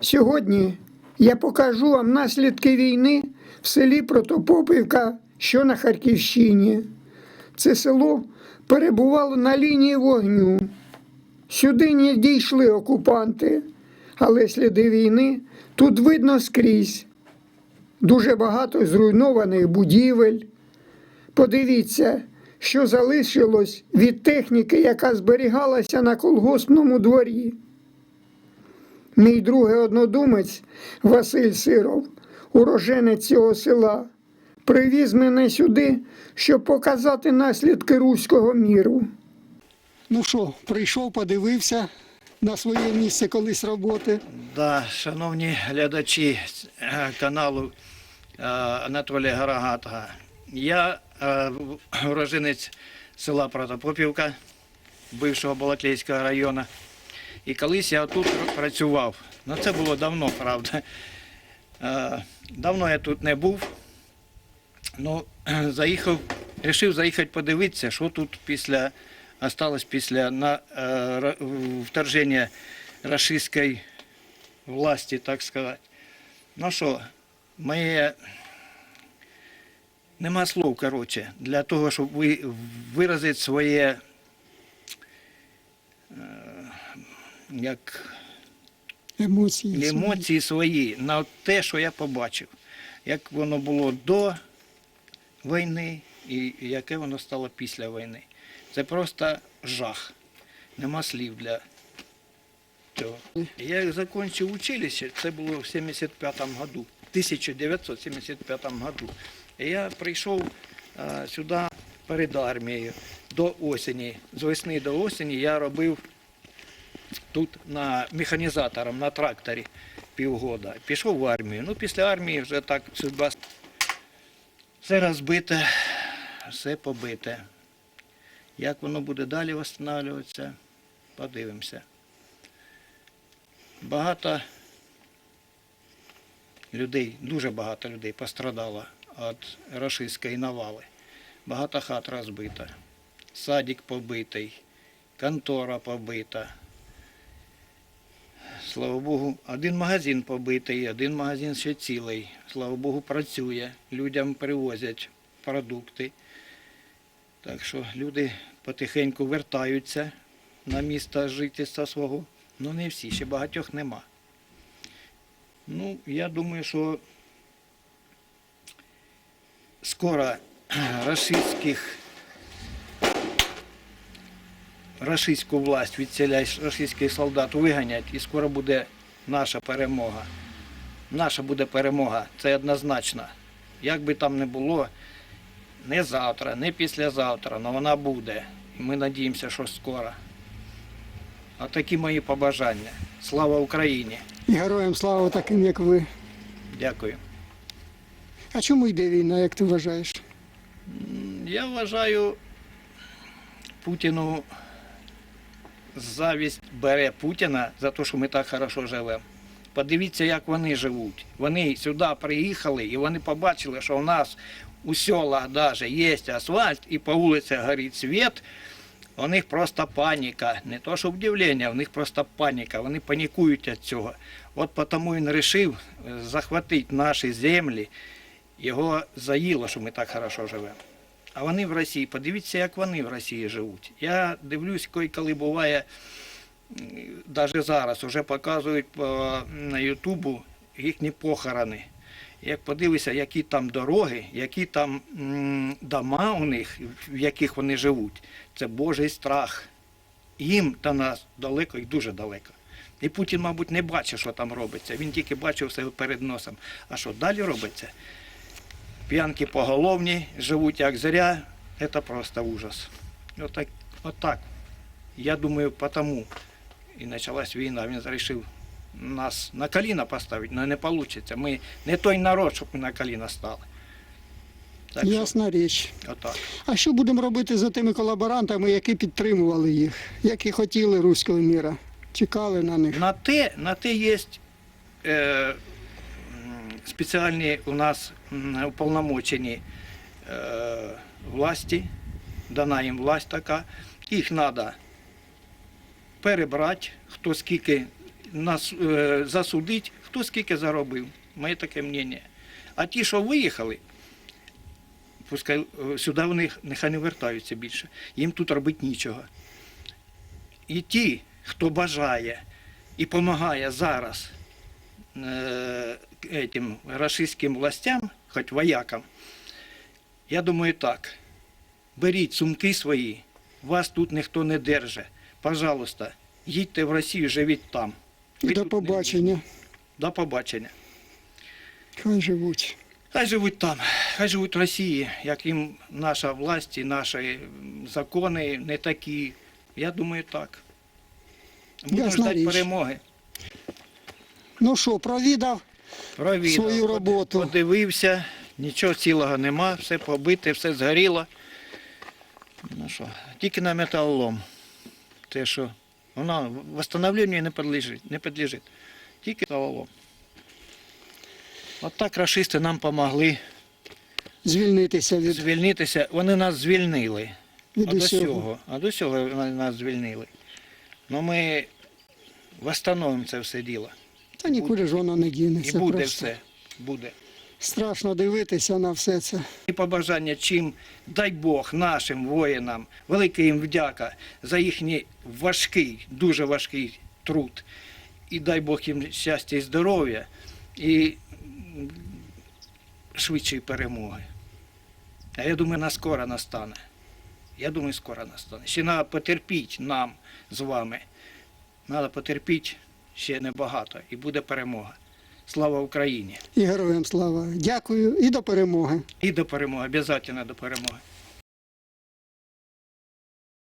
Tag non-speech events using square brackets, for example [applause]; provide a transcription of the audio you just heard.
Сьогодні я покажу вам наслідки війни в селі Протопопівка, що на Харківщині. Це село перебувало на лінії вогню. Сюди не дійшли окупанти, але сліди війни тут видно скрізь. Дуже багато зруйнованих будівель. Подивіться, що залишилось від техніки, яка зберігалася на колгоспному дворі. Мій другий однодумець Василь Сиров, уроженець цього села, привіз мене сюди, щоб показати наслідки руського міру. Ну що, прийшов, подивився на своє місце колись роботи. Да, шановні глядачі е, каналу е, Анатолія Гарагата. Я е, уроженець села Протопопівка, бившого Балаклейського району. І колись я тут працював. Ну це було давно, правда. Е, Давно я тут не був. Ну, [clears throat] заїхав, вирішив заїхати подивитися, що тут після осталось після на, е, вторження рашистської власті, так сказати. Ну що, ми нема слов, коротше, для того, щоб ви виразити своє е, як Емоції. емоції свої на те, що я побачив, як воно було до війни і яке воно стало після війни. Це просто жах. Нема слів для цього. Я закінчив училище, це було в 75-му году, 1975 году. Я прийшов а, сюди перед армією до осені. З весни до осені я робив тут на механізатором на тракторі півгода. Пішов в армію. Ну, після армії вже так судьба. Все розбите, все побите. Як воно буде далі встановлюватися, подивимося. Багато людей, дуже багато людей пострадало від рашистської навали. Багато хат розбито. Садик побитий, контора побита. Слава Богу, один магазин побитий, один магазин ще цілий. Слава Богу, працює. Людям привозять продукти. Так що люди потихеньку вертаються на місто жительства свого. Ну не всі, ще багатьох нема. Ну, я думаю, що скоро рашистських рашистську власть відселять рашистських солдат виганять і скоро буде наша перемога. Наша буде перемога, це однозначно. Як би там не було, не завтра, не післязавтра, але вона буде. І ми надіємося, що скоро. А такі мої побажання. Слава Україні! І героям слава таким, як ви. Дякую. А чому йде війна, як ти вважаєш? М, Я вважаю, Путіну завість бере Путіна за те, що ми так хорошо живемо. Подивіться, як вони живуть. Вони сюди приїхали і вони побачили, що у нас у селах навіть є асфальт і по вулицях горить світ. У них просто паніка. Не то, що вдивлення, у них просто паніка. Вони панікують від цього. От тому він вирішив е, захватити наші землі. Його заїло, що ми так хорошо живемо. А вони в Росії, подивіться, як вони в Росії живуть. Я дивлюсь, коли буває, навіть зараз вже показують на Ютубу їхні похорони. Як подивишся, які там дороги, які там дома у них, в яких вони живуть, це Божий страх. Їм до нас далеко і дуже далеко. І Путін, мабуть, не бачить, що там робиться. Він тільки бачив все перед носом. А що далі робиться? П'янки поголовні, живуть як зря, це просто ужас. Отак, отак. Я думаю, потому і почалась війна. Він вирішив нас на коліна поставити, але не вийде. Ми не той народ, щоб ми на коліна стали. Так що, Ясна річ. отак. А що будемо робити за тими колаборантами, які підтримували їх, які хотіли руського міра? Чекали на них. На те, на те є е, спеціальні у нас уповномочені е, власті, дана їм власть така. Їх треба перебрати, хто скільки нас е, засудити, хто скільки заробив. Моє таке мнення. А ті, що виїхали, пускай е, сюди вони нехай не вертаються більше. Їм тут робити нічого. І ті, хто бажає і допомагає зараз этим рашистським властям, хоч воякам, я думаю так. Беріть сумки свої, вас тут ніхто не держить. Пожалуйста, їдьте в Росію, живіть там. Ви До побачення. До побачення. Хай живуть. Хай живуть там, хай живуть в Росії, як їм наша власть і наші закони не такі. Я думаю, так. Будемо ждати перемоги. Ну що, провідав Провідав, свою роботу. Подивився, нічого цілого нема, все побите, все згоріло. Ну що, тільки на металолом. Те, що воно восстановленню не підлежить, не підлежить. Тільки металолом. От так рашисти нам допомогли звільнитися від, звільнитися. Вони нас звільнили. від А до усього. цього, а до цього нас звільнили. Ну ми восстановимо це все діло. Та нікуди ж воно не І буде просто. все. Буде. Страшно дивитися на все це. І побажання чим, дай Бог нашим воїнам, велика їм вдяка за їхній важкий, дуже важкий труд. І дай Бог їм щастя і здоров'я і швидшої перемоги. А я думаю, на скоро настане. Я думаю, скоро настане. Ще треба потерпіти нам з вами. Треба потерпіти ще небагато, і буде перемога. Слава Україні! І героям слава. Дякую і до перемоги. І до перемоги, обов'язково до перемоги.